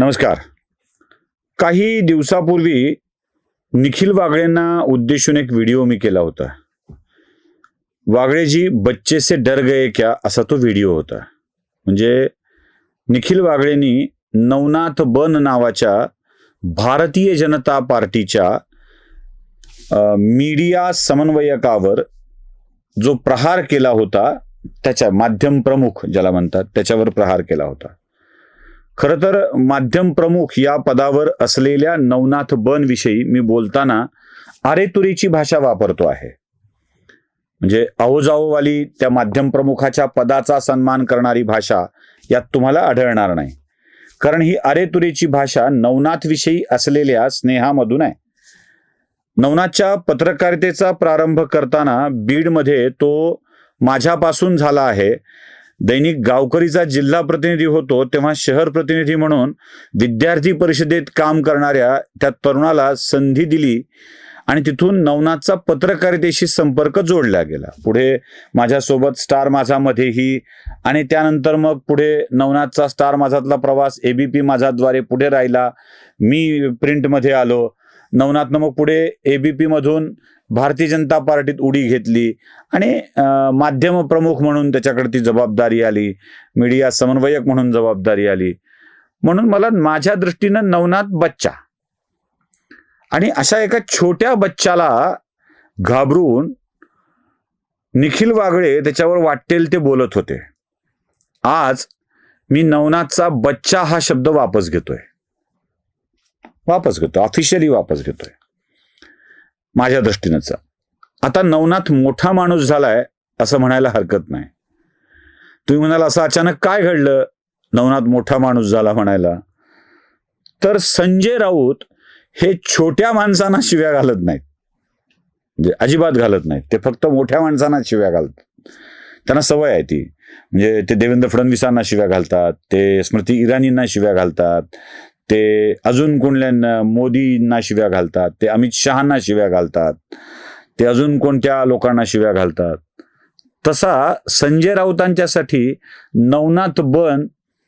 नमस्कार. काही दिवसापूर्वी निखिल वागळेंना उद्देशून एक व्हिडिओ मी केला होता. वागळेजी बच्चे से डर गए क्या असा तो व्हिडिओ होता. म्हणजे निखिल वागळेंनी नवनाथ बन नावाच्या भारतीय जनता पार्टीच्या मीडिया समन्वयकावर जो प्रहार केला होता त्याच्या माध्यम प्रमुख ज्याला म्हणतात त्याच्यावर प्रहार केला होता. खरं तर माध्यम प्रमुख या पदावर असलेल्या नवनाथ बन विषयी मी बोलताना आरेतुरीची भाषा वापरतो आहे. म्हणजे अहोजाओवाली त्या माध्यम प्रमुखाच्या पदाचा सन्मान करणारी भाषा यात तुम्हाला आढळणार नाही. कारण ही अरेतुरीची भाषा नवनाथ विषयी असलेल्या स्नेहामधून आहे. नवनाथच्या पत्रकारितेचा प्रारंभ करताना बीडमध्ये तो माझ्यापासून झाला आहे. दैनिक गावकरीचा जिल्हा प्रतिनिधी होतो तेव्हा शहर प्रतिनिधी म्हणून विद्यार्थी परिषदेत काम करणाऱ्या त्या तरुणाला संधी दिली आणि तिथून नवनाथचा पत्रकारितेशी संपर्क जोडला गेला. पुढे माझ्यासोबत स्टार माझामध्येही आणि त्यानंतर मग पुढे नवनाथचा स्टार माझातला प्रवास एबीपी माझाद्वारे पुढे राहिला. मी प्रिंटमध्ये आलो. नवनाथनं मग पुढे एबीपी मधून भारतीय जनता पार्टीत उडी घेतली. आणि माध्यम प्रमुख म्हणून त्याच्याकडे ती जबाबदारी आली. मीडिया समन्वयक म्हणून जबाबदारी आली. म्हणून मला माझ्या दृष्टीनं नवनाथ बच्चा. आणि अशा एका छोट्या बच्चाला घाबरून निखिल वागळे त्याच्यावर वाटेल ते बोलत होते. आज मी नवनाथचा बच्चा हा शब्द वापस घेतोय. वापस घेतो ऑफिशियली वापस घेतोय. माझ्या दृष्टीनंच. आता नवनाथ मोठा माणूस झालाय असं म्हणायला हरकत नाही. तुम्ही म्हणाल असं अचानक काय घडलं? नवनाथ मोठा माणूस झाला म्हणायला. तर संजय राऊत हे छोट्या माणसांना शिव्या घालत नाहीत. म्हणजे अजिबात घालत नाहीत. ते फक्त मोठ्या माणसांना शिव्या घालतात त्यांना सवय आहे ती. म्हणजे ते देवेंद्र फडणवीसांना शिव्या घालतात ते स्मृती इराणींना शिव्या घालतात ते अजून कुणल्या मोदींना शिव्या घालतात ते अमित शहांना शिव्या घालतात ते अजून कोणत्या लोकांना शिव्या घालतात? तसा संजय राऊतांच्यासाठी नवनाथ बन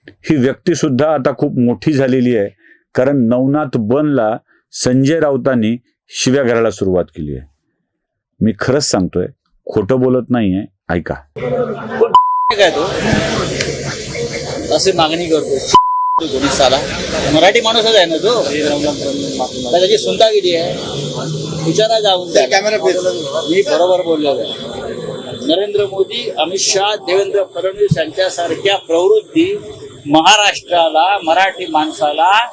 ही व्यक्ती सुद्धा आता खूप मोठी झालेली आहे. कारण नवनाथ बनला संजय राऊतांनी शिव्या घालायला सुरुवात केली आहे. मी खरंच सांगतोय खोटं बोलत नाहीये ऐका. काय तो. मागणी करतो. साला मराठी माणूसच आहे ना तो? त्याची सुनतागिरी आहे? विचारा जाऊन कॅमेरा मी बरोबर बोललो आहे. नरेंद्र मोदी अमित शहा देवेंद्र फडणवीस यांच्यासारख्या प्रवृत्ती महाराष्ट्राला मराठी माणसाला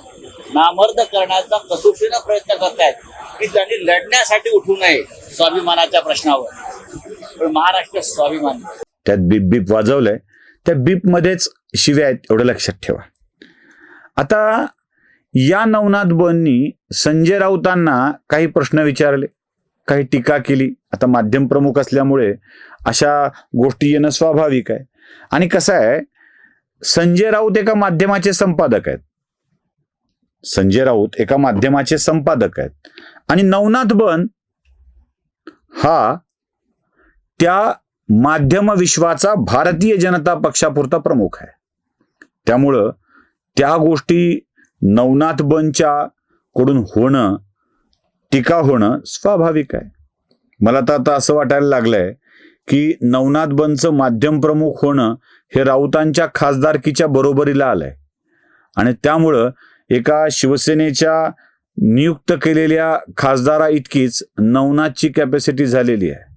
नामर्द करण्याचा कसोशीनं प्रयत्न करतायत. की त्यांनी लढण्यासाठी उठू नये स्वाभिमानाच्या प्रश्नावर. पण महाराष्ट्र स्वाभिमान. त्यात बीप बीप वाजवलंय. त्या बीप मध्येच शिव्या आहेत एवढं लक्षात ठेवा. आता या नवनाथ बननी संजय राऊतांना काही प्रश्न विचारले काही टीका केली. आता माध्यम प्रमुख असल्यामुळे अशा गोष्टी येणं स्वाभाविक आहे. आणि कसं आहे संजय राऊत एका माध्यमाचे संपादक आहेत. संजय राऊत एका माध्यमाचे संपादक आहेत. आणि नवनाथ बन हा त्या माध्यम विश्वाचा भारतीय जनता पक्षापुरता प्रमुख आहे. त्यामुळं त्या गोष्टी नवनाथ बनच्या कडून होणं टीका होणं स्वाभाविक आहे. मला तर आता असं वाटायला लागलंय की नवनाथ बनचं माध्यम प्रमुख होणं हे राऊतांच्या खासदारकीच्या बरोबरीला आलंय. आणि त्यामुळं एका शिवसेनेच्या नियुक्त केलेल्या खासदारा इतकीच नवनाथची कॅपॅसिटी झालेली आहे.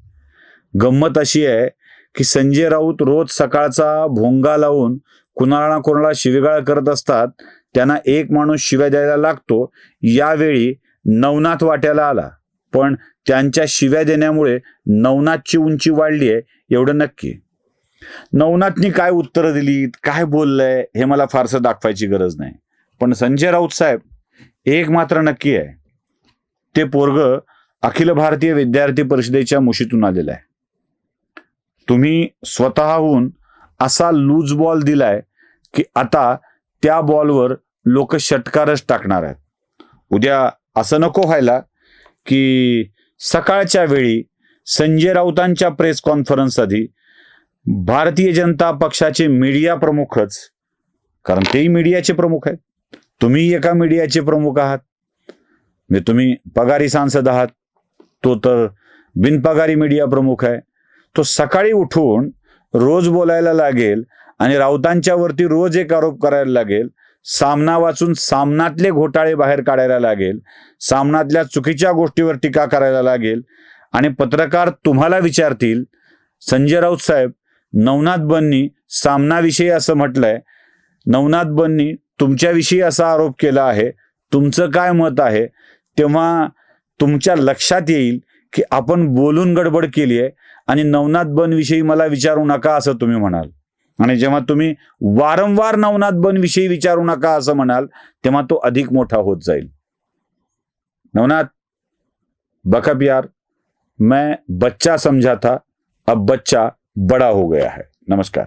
गंमत अशी आहे की संजय राऊत रोज सकाळचा भोंगा लावून कुणाला ना कोणाला शिवेगाळ करत असतात त्यांना एक माणूस शिव्या द्यायला लागतो. यावेळी नवनाथ वाट्याला आला. पण त्यांच्या शिव्या देण्यामुळे नवनाथची उंची वाढली आहे एवढं नक्की. नवनाथनी काय उत्तरं दिली काय बोललंय हे मला फारसं दाखवायची गरज नाही. पण संजय राऊत साहेब एक मात्र नक्की आहे. ते पोरग अखिल भारतीय विद्यार्थी परिषदेच्या मुशीतून आलेलं आहे. तुम्ही स्वतःहून असा लूज बॉल दिलाय की आता त्या बॉलवर लोक षटकारच टाकणार आहेत. उद्या असं नको व्हायला की सकाळच्या वेळी संजय राऊतांच्या प्रेस कॉन्फरन्स आधी भारतीय जनता पक्षाचे मीडिया प्रमुखच कारण तेही मीडियाचे प्रमुख आहेत. तुम्ही एका मीडियाचे प्रमुख आहात. म्हणजे तुम्ही पगारी सांसद आहात. तो तर बिनपगारी मीडिया प्रमुख आहे. तो सकाळी उठून रोज बोलायला लागेल आणि राऊतांच्या वरती रोज एक आरोप करायला लागेल. सामना वाचून सामनातले घोटाळे बाहेर काढायला लागेल. सामनातल्या चुकीच्या गोष्टीवर टीका करायला लागेल. आणि पत्रकार तुम्हाला विचारतील संजय राऊत साहेब नवनाथ बन्नी सामनाविषयी असं म्हटलंय नवनाथ बन्नी तुमच्याविषयी असा आरोप केला आहे तुमचं काय मत आहे? तेव्हा तुमच्या लक्षात येईल की आपण बोलून गडबड केली आहे आणि नवनाथ बन विषयी मला विचारू नका असं तुम्ही म्हणाल. आणि जेव्हा तुम्ही वारंवार नवनाथ बन विषयी विचारू नका असं म्हणाल तेव्हा तो अधिक मोठा होत जाईल. नवनाथ बकब यार मैं बच्चा समझा था अब बच्चा बड़ा हो गया है. नमस्कार.